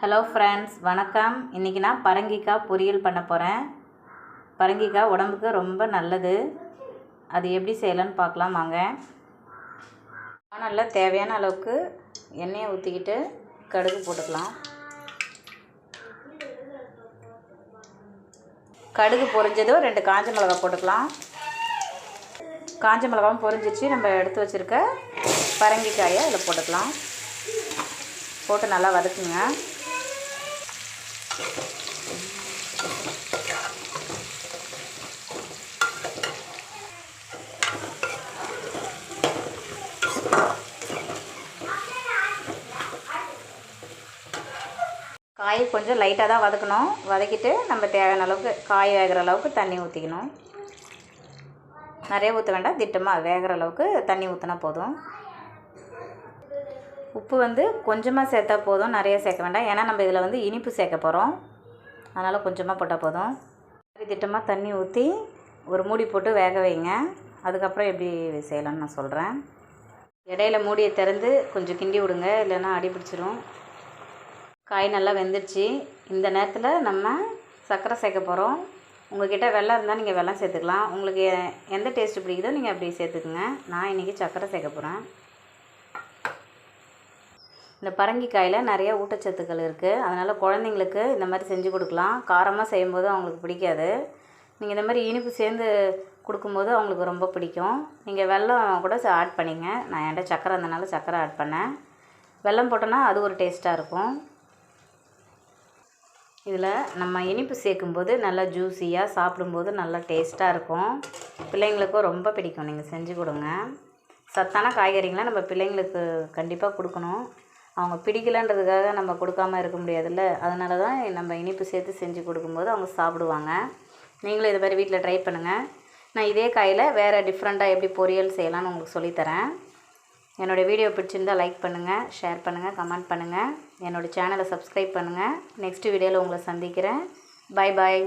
Hello friends வணக்கம். இன்றைக்கி நான் பரங்கிக்காய் பொரியல் பண்ண போகிறேன் பரங்கிக்காய் உடம்புக்கு ரொம்ப நல்லது. அது எப்படி செய்யலான்னு பார்க்கலாம் வாங்க. நல்லா தேவையான அளவுக்கு எண்ணெயை ஊற்றிக்கிட்டு கடுகு போட்டுக்கலாம். கடுகு பொரிஞ்சதும் ரெண்டு காஞ்ச மிளகாய் போட்டுக்கலாம். காஞ்ச மிளகாவும் பொரிஞ்சிச்சு. நம்ம எடுத்து வச்சுருக்க பரங்கிக்காயை அதில் போட்டுக்கலாம். போட்டு நல்லா வதக்குங்க. காய் கொஞ்சம் லைட்டாக தான் வதக்கணும். வதக்கிட்டு நம்ம தேவையான அளவுக்கு காய் வேகிற அளவுக்கு தண்ணி ஊற்றிக்கணும் நிறைய ஊற்ற வேண்டாம் திட்டமாக வேகிற அளவுக்கு தண்ணி ஊற்றினா போதும். உப்பு வந்து கொஞ்சமாக சேர்த்தா போதும். நிறைய சேர்க்க வேண்டாம். ஏன்னா நம்ம இதில் வந்து இனிப்பு சேர்க்க போகிறோம் அதனால் கொஞ்சமாக போட்டால் போதும். திட்டமாக தண்ணி ஊற்றி ஒரு மூடி போட்டு வேக வைங்க. அதுக்கப்புறம் எப்படி செய்யலாம்னு நான் சொல்கிறேன் இடையில மூடியை திறந்து கொஞ்சம் கிண்டி விடுங்க. இல்லைன்னா அடி பிடிச்சிரும். காய் நல்லா வெந்துடுச்சு இந்த நேரத்தில் நம்ம சர்க்கரை சேர்க்க போகிறோம் உங்கள்கிட்ட வெள்ளம் இருந்தால் நீங்கள் வெள்ளம் சேர்த்துக்கலாம். உங்களுக்கு எந்த டேஸ்ட்டு பிடிக்குதோ நீங்கள் அப்படி சேர்த்துக்குங்க. நான் இன்றைக்கி சர்க்கரை சேர்க்க போகிறேன் இந்த பரங்கிக்காயில் நிறைய ஊட்டச்சத்துக்கள் இருக்குது அதனால் குழந்தைங்களுக்கு இந்த மாதிரி செஞ்சு கொடுக்கலாம். காரமாக செய்யும்போது அவங்களுக்கு பிடிக்காது. நீங்கள் இந்த மாதிரி இனிப்பு சேர்ந்து கொடுக்கும்போது அவங்களுக்கு ரொம்ப பிடிக்கும். நீங்கள் வெல்லம் கூட ஆட் பண்ணிங்க. நான் என்கிட்ட சக்கரை இருந்தனால சக்கரை ஆட் பண்ணேன். வெல்லம் போட்டோன்னா அது ஒரு டேஸ்ட்டாக இருக்கும். இதில் நம்ம இனிப்பு சேர்க்கும்போது நல்லா ஜூஸியாக சாப்பிடும்போது நல்லா டேஸ்ட்டாக இருக்கும். பிள்ளைங்களுக்கும் ரொம்ப பிடிக்கும். நீங்கள் செஞ்சு கொடுங்க. சத்தான காய்கறிங்களாம் நம்ம பிள்ளைங்களுக்கு கண்டிப்பாக கொடுக்கணும். அவங்க பிடிக்கலன்றதுக்காக நம்ம கொடுக்காம இருக்க முடியாதுல்ல? அதனால தான் நம்ம இனிப்பு சேர்த்து செஞ்சு கொடுக்கும்போது அவங்க சாப்பிடுவாங்க. நீங்களும் இது மாதிரி வீட்டில் ட்ரை பண்ணுங்கள் நான் இதே காயில் வேறு டிஃப்ரெண்ட்டாக எப்படி பொரியல் செய்யலாம்னு உங்களுக்கு சொல்லித்தரேன். என்னோடய வீடியோ பிடிச்சிருந்தா லைக் பண்ணுங்கள் ஷேர் பண்ணுங்கள் கமெண்ட் பண்ணுங்கள் என்னோடய சேனலை சப்ஸ்கிரைப் பண்ணுங்கள் நெக்ஸ்ட் வீடியோவில் உங்களை சந்திக்கிறேன். Bye bye